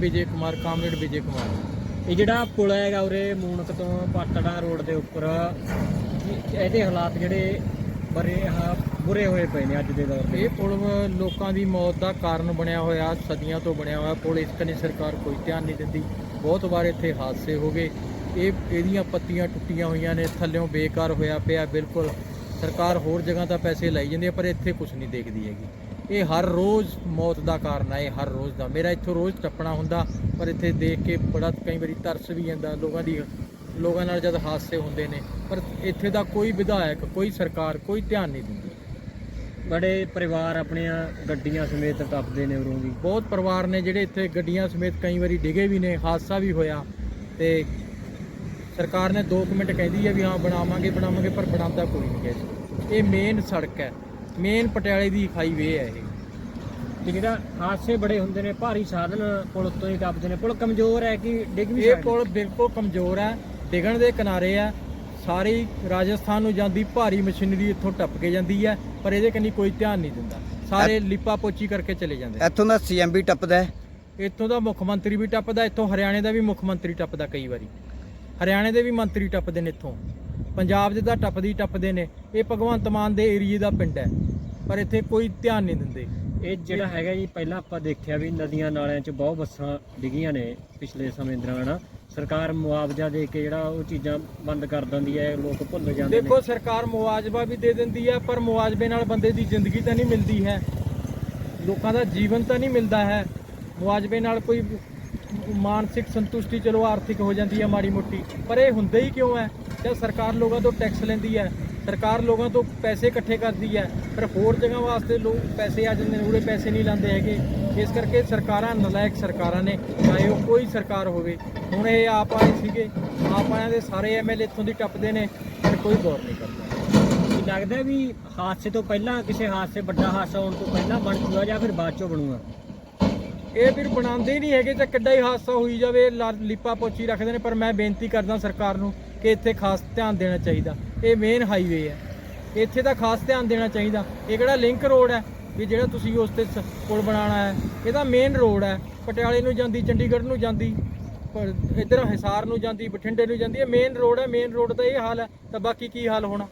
Vijay Kumar, comrade Vijay Kumar. ਇਹ ਜਿਹੜਾ ਪੁਲ ਹੈਗਾ ਉਰੇ ਮੂਨਕ ਤੋਂ ਪਾਤੜਾ ਰੋਡ ਦੇ ਉੱਪਰ ਇਹਦੇ ਹਾਲਾਤ ਜਿਹੜੇ ਬਰੇ ਬੁਰੇ ਹੋਏ ਪਏ ਨੇ ਅੱਜ ਦੇ ਦੌਰ ਤੇ ਇਹ ਪੁਲ ਲੋਕਾਂ ਦੀ ਮੌਤ ਦਾ ਕਾਰਨ ਬਣਿਆ ਹੋਇਆ, ਸਦੀਆਂ ਤੋਂ ਬਣਿਆ ਹੋਇਆ ਪੁਲ, ਇਸ ਕਨੀ ਸਰਕਾਰ ਕੋਈ ਧਿਆਨ ਨਹੀਂ ਦਿੰਦੀ। ਬਹੁਤ ਵਾਰ ਇੱਥੇ ਹਾਦਸੇ ਹੋ ਗਏ। ਇਹ ਇਹਦੀਆਂ ਪੱਤੀਆਂ ਟੁੱਟੀਆਂ ਹੋਈਆਂ ਨੇ, ਥੱਲਿਓਂ ਬੇਕਾਰ ਹੋਇਆ ਪਿਆ, ਬਿਲਕੁਲ। ਸਰਕਾਰ ਹੋਰ ਜਗ੍ਹਾ ਤਾਂ ਪੈਸੇ ਲਾਈ ਜਾਂਦੀ ਹੈ, ਪਰ ਇੱਥੇ ਕੁਝ ਨਹੀਂ ਦੇਖਦੀ ਹੈਗੀ। ਇਹ ਹਰ ਰੋਜ਼ ਮੌਤ ਦਾ ਕਾਰਨ ਹੈ ਹਰ ਰੋਜ਼ ਦਾ। ਮੇਰਾ ਇੱਥੋਂ ਰੋਜ਼ ਟੱਪਣਾ ਹੁੰਦਾ ਪਰ ਇੱਥੇ ਦੇਖ ਕੇ ਬੜਾ ਕਈ ਵਾਰੀ ਤਰਸ ਵੀ ਜਾਂਦਾ ਲੋਕਾਂ ਦੀ ਲੋਕਾਂ ਨਾਲ ਜਦ ਹਾਦਸੇ ਹੁੰਦੇ ਨੇ। ਪਰ ਇੱਥੇ ਦਾ ਕੋਈ ਵਿਧਾਇਕ ਕੋਈ ਸਰਕਾਰ ਕੋਈ ਧਿਆਨ ਨਹੀਂ ਦਿੰਦੀ। ਬੜੇ ਪਰਿਵਾਰ ਆਪਣੀਆਂ ਗੱਡੀਆਂ ਸਮੇਤ ਟੱਪਦੇ ਨੇ ਉਰੋਂ ਦੀ ਬਹੁਤ ਪਰਿਵਾਰ ਨੇ ਜਿਹੜੇ ਇੱਥੇ ਗੱਡੀਆਂ ਸਮੇਤ ਕਈ ਵਾਰੀ ਡਿਗੇ ਵੀ ਨੇ ਹਾਦਸਾ ਵੀ ਹੋਇਆ। ਤੇ ਸਰਕਾਰ ਨੇ 2 ਮਿੰਟ ਕਹਿੰਦੀ ਹੈ ਵੀ ਹਾਂ ਬਣਾਵਾਂਗੇ ਬਣਾਵਾਂਗੇ ਪਰ ਬਣਾਉਂਦਾ ਕੋਈ ਨਹੀਂ ਹੈ। ਇਹ ਮੇਨ ਸੜਕ ਹੈ। ਮੇਨ ਪਟਿਆਲੇ ਦੀ ਹਾਈਵੇ ਹੈ ਇਹ। ਤੇ ਜਿਹੜਾ ਹਾਦਸੇ ਬੜੇ ਹੁੰਦੇ ਨੇ ਭਾਰੀ ਸਾਧਨ ਪੁਲ ਉੱਤੋਂ ਹੀ ਟੱਪਦੇ ਨੇ। ਪੁਲ ਕਮਜ਼ੋਰ ਹੈ ਕਿ ਡਿੱਗ ਵੀ ਇਹ ਸਕਦੇ? ਪੁਲ ਬਿਲਕੁਲ ਕਮਜ਼ੋਰ ਹੈ। ਡਿਗਣ ਦੇ ਕਿਨਾਰੇ ਹੈ ਸਾਰੀ ਰਾਜਸਥਾਨ ਨੂੰ ਜਾਂਦੀ ਭਾਰੀ ਮਸ਼ੀਨਰੀ ਇੱਥੋਂ ਟੱਪ ਕੇ ਜਾਂਦੀ ਹੈ ਪਰ ਇਹਦੇ ਕੰਨੀ ਕੋਈ ਧਿਆਨ ਨਹੀਂ ਦਿੰਦਾ। ਸਾਰੇ ਲਿਪਾ ਪੋਚੀ ਕਰਕੇ ਚਲੇ ਜਾਂਦੇ ਇੱਥੋਂ ਦਾ ਸੀਐਮ ਵੀ ਟੱਪਦਾ ਹੈ? ਇੱਥੋਂ ਦਾ ਮੁੱਖ ਮੰਤਰੀ ਵੀ ਟੱਪਦਾ ਇੱਥੋਂ ਹਰਿਆਣੇ ਦਾ ਵੀ ਮੁੱਖ ਮੰਤਰੀ ਟੱਪਦਾ ਕਈ ਵਾਰੀ। ਹਰਿਆਣੇ ਦੇ ਵੀ ਮੰਤਰੀ ਟੱਪਦੇ ਨੇ ਇੱਥੋਂ। ਪੰਜਾਬ ਦੇ ਤਾਂ ਟੱਪਦੀ ਟੱਪਦੇ ਨੇ। ਇਹ ਭਗਵੰਤ ਮਾਨ ਦੇ ਏਰੀਏ ਦਾ ਪਿੰਡ ਹੈ। ਪਰ ਇੱਥੇ ਕੋਈ ਧਿਆਨ ਨਹੀਂ ਦਿੰਦੇ। ਇਹ ਜਿਹੜਾ ਹੈਗਾ ਜੀ ਪਹਿਲਾਂ ਆਪਾਂ ਦੇਖਿਆ ਵੀ ਨਦੀਆਂ ਨਾਲਿਆਂ 'ਚ ਬਹੁਤ ਬੱਸਾਂ ਡਿੱਗੀਆਂ ਨੇ ਪਿਛਲੇ ਸਮੇਂ ਦੌਰਾਨ ਸਰਕਾਰ ਮੁਆਵਜ਼ਾ ਦੇ ਕੇ ਜਿਹੜਾ ਉਹ ਚੀਜ਼ਾਂ ਬੰਦ ਕਰ ਦਿੰਦੀ ਹੈ ਲੋਕ ਭੁੱਲ ਜਾਂਦੇ ਨੇ। ਦੇਖੋ ਸਰਕਾਰ ਮੁਆਵਜ਼ਾ ਵੀ ਦੇ ਦਿੰਦੀ ਹੈ ਪਰ ਮੁਆਵਜ਼ੇ ਨਾਲ ਬੰਦੇ ਦੀ ਜ਼ਿੰਦਗੀ ਤਾਂ ਨਹੀਂ ਮਿਲਦੀ ਹੈ। ਲੋਕਾਂ ਦਾ ਜੀਵਨ ਤਾਂ ਨਹੀਂ ਮਿਲਦਾ ਹੈ। ਮੁਆਵਜ਼ੇ ਨਾਲ ਕੋਈ ਮਾਨਸਿਕ ਸੰਤੁਸ਼ਟੀ ਚਲੋ ਆਰਥਿਕ ਹੋ ਜਾਂਦੀ ਹੈ ਮਾੜੀ ਮੋਟੀ ਪਰ ਇਹ ਹੁੰਦਾ ਹੀ ਕਿਉਂ ਹੈ? ਜਦ ਸਰਕਾਰ ਲੋਕਾਂ ਤੋਂ ਟੈਕਸ ਲੈਂਦੀ ਹੈ ਸਰਕਾਰ ਲੋਕਾਂ ਤੋਂ ਪੈਸੇ ਇਕੱਠੇ ਕਰਦੀ ਹੈ ਪਰ ਹੋਰ ਜਗ੍ਹਾ ਵਾਸਤੇ ਲੋਕ ਪੈਸੇ ਆ ਜਾਂਦੇ ਨੇ ਉਹਦੇ ਪੈਸੇ ਨਹੀਂ ਲਾਉਂਦੇ ਹੈਗੇ। ਇਸ ਕਰਕੇ ਸਰਕਾਰਾਂ ਨਲਾਇਕ ਸਰਕਾਰਾਂ ਨੇ ਚਾਹੇ ਉਹ ਕੋਈ ਸਰਕਾਰ ਹੋਵੇ। ਹੁਣ ਇਹ ਆਪ ਆਏ ਸੀਗੇ ਆਪ ਆਇਆਂ ਦੇ ਸਾਰੇ ਐਮਐਲਏ ਇੱਥੋਂ ਦੀ ਟੱਪਦੇ ਨੇ ਪਰ ਕੋਈ ਗੌਰ ਨਹੀਂ ਕਰਦਾ। ਕੀ ਲੱਗਦਾ ਵੀ ਹਾਦਸੇ ਤੋਂ ਪਹਿਲਾਂ ਕਿਸੇ ਹਾਦਸੇ ਵੱਡਾ ਹਾਦਸਾ ਹੋਣ ਤੋਂ ਪਹਿਲਾਂ ਬਣ ਜੂਗਾ ਜਾਂ ਫਿਰ ਬਾਅਦ ਚੋਂ ਬਣੂਗਾ? ਇਹ ਫਿਰ ਬਣਾਉਂਦੇ ਹੀ ਨਹੀਂ ਹੈਗੇ ਤੇ ਕਿੱਡਾ ਹੀ ਹਾਦਸਾ ਹੋਈ ਜਾਵੇ ਲਾ- ਲਿਪਾ ਪੋਚੀ ਰੱਖਦੇ ਨੇ ਪਰ ਮੈਂ ਬੇਨਤੀ ਕਰਦਾ ਸਰਕਾਰ ਨੂੰ ਕਿ ਇੱਥੇ ਖਾਸ ਧਿਆਨ ਦੇਣਾ ਚਾਹੀਦਾ। ਇਹ ਮੇਨ ਹਾਈਵੇ ਹੈ ਇੱਥੇ ਤਾਂ ਖਾਸ ਧਿਆਨ ਦੇਣਾ ਚਾਹੀਦਾ। ਇਹ ਕਿਹੜਾ ਲਿੰਕ ਰੋਡ ਹੈ ਵੀ ਜਿਹੜਾ ਤੁਸੀਂ ਉਸ ਤੇ ਸ- ਪੁਲ ਬਣਾਉਣਾ ਹੈ। ਇਹ ਤਾਂ ਮੇਨ ਰੋਡ ਹੈ ਪਟਿਆਲੇ ਨੂੰ ਜਾਂਦੀ, ਚੰਡੀਗੜ੍ਹ ਨੂੰ ਜਾਂਦੀ, ਪਰ ਇੱਧਰ ਹਿਸਾਰ ਨੂੰ ਜਾਂਦੀ, ਬਠਿੰਡੇ ਨੂੰ ਜਾਂਦੀ, ਇਹ ਮੇਨ ਰੋਡ ਹੈ ਮੇਨ ਰੋਡ ਦਾ ਇਹ ਹਾਲ ਹੈ ਤਾਂ ਬਾਕੀ ਕੀ ਹਾਲ ਹੋਣਾ?